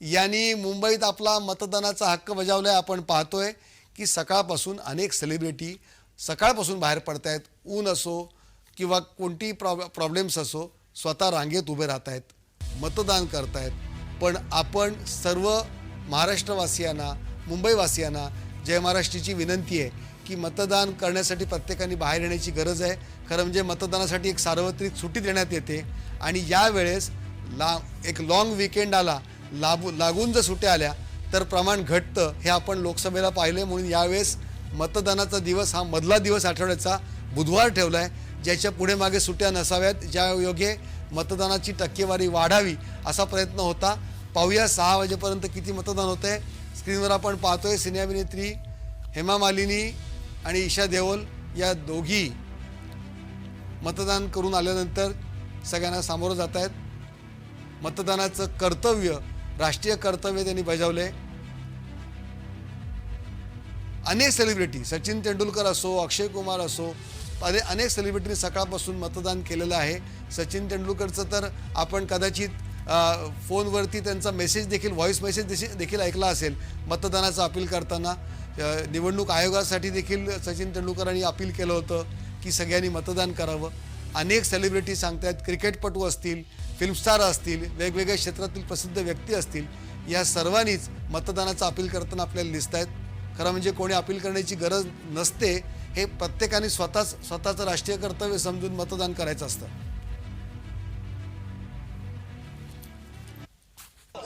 यांनी मुंबईत आपला मतदानाचा हक्क बजावलाय. आपण पाहतोय की सकाळपासून अनेक सेलिब्रिटी सकाळपासून बाहेर पडत आहेत ऊन असो किंवा कोणतीही प्रॉब प्रॉब्लेम्स असो स्वतः रांगेत उभे राहत आहेत मतदान करतायत. पण आपण सर्व महाराष्ट्रवासियांना मुंबईवासियांना जय महाराष्ट्रीची विनंती आहे की मतदान करण्यासाठी प्रत्येकाने बाहेर येण्याची गरज आहे. खरं म्हणजे मतदानासाठी एक सार्वत्रिक सुट्टी देण्यात येते आणि यावेळेस ला एक लाँग विकेंड आला लाभू लागून जर सुट्या आल्या तर प्रमाण घटतं हे आपण लोकसभेला पाहिले म्हणून यावेळेस मतदानाचा दिवस हा मधला दिवस आठवड्याचा बुधवार ठेवला आहे ज्याच्या पुढे मागे सुट्या नसाव्यात ज्या योगे मतदानाची टक्केवारी वाढावी असा प्रयत्न होता. पाहूया सहा वाजेपर्यंत किती मतदान होतं आहे स्क्रीनवर आपण पाहतोय सिनेअभिनेत्री हेमा मालिनी आणि ईशा देओल या दोघी मतदान करून आल्यानंतर सगळ्यांना सामोरं जात आहेत मतदानाचं कर्तव्य राष्ट्रीय कर्तव्य त्यांनी बजावले. अनेक सेलिब्रिटी सचिन तेंडुलकर असो अक्षय कुमार असो अने अनेक सेलिब्रिटींनी सकाळपासून मतदान केलेलं आहे. सचिन तेंडुलकरचं तर आपण कदाचित फोनवरती त्यांचा मेसेज देखील व्हॉइस मेसेज देखील- देखील ऐकला असेल. मतदानाचं अपील करताना निवडणूक आयोगासाठी देखील सचिन तेंडुलकरांनी अपील केलं होतं की सगळ्यांनी मतदान करावं. अनेक सेलिब्रिटी सांगतायत क्रिकेटपटू असतील फिल्मस्टार असतील वेगवेगळ्या क्षेत्रातील प्रसिद्ध व्यक्ती असतील या सर्वांनीच मतदानाचं अपील करताना आपल्याला दिसत आहेत. खरं म्हणजे कोणी अपील करण्याची गरज नसते हे प्रत्येकाने स्वतःच स्वतःचं राष्ट्रीय कर्तव्य समजून मतदान करायचं असतं.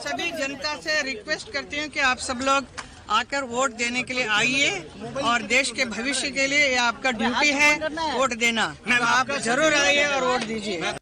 सभी जनता से रिक्वेस्ट करती हूँ कि आप सब लोग आकर वोट देने के लिए आइए और देश के भविष्य के लिए ये आपका ड्यूटी है वोट देना। तो आप जरूर आइए और वोट दीजिए।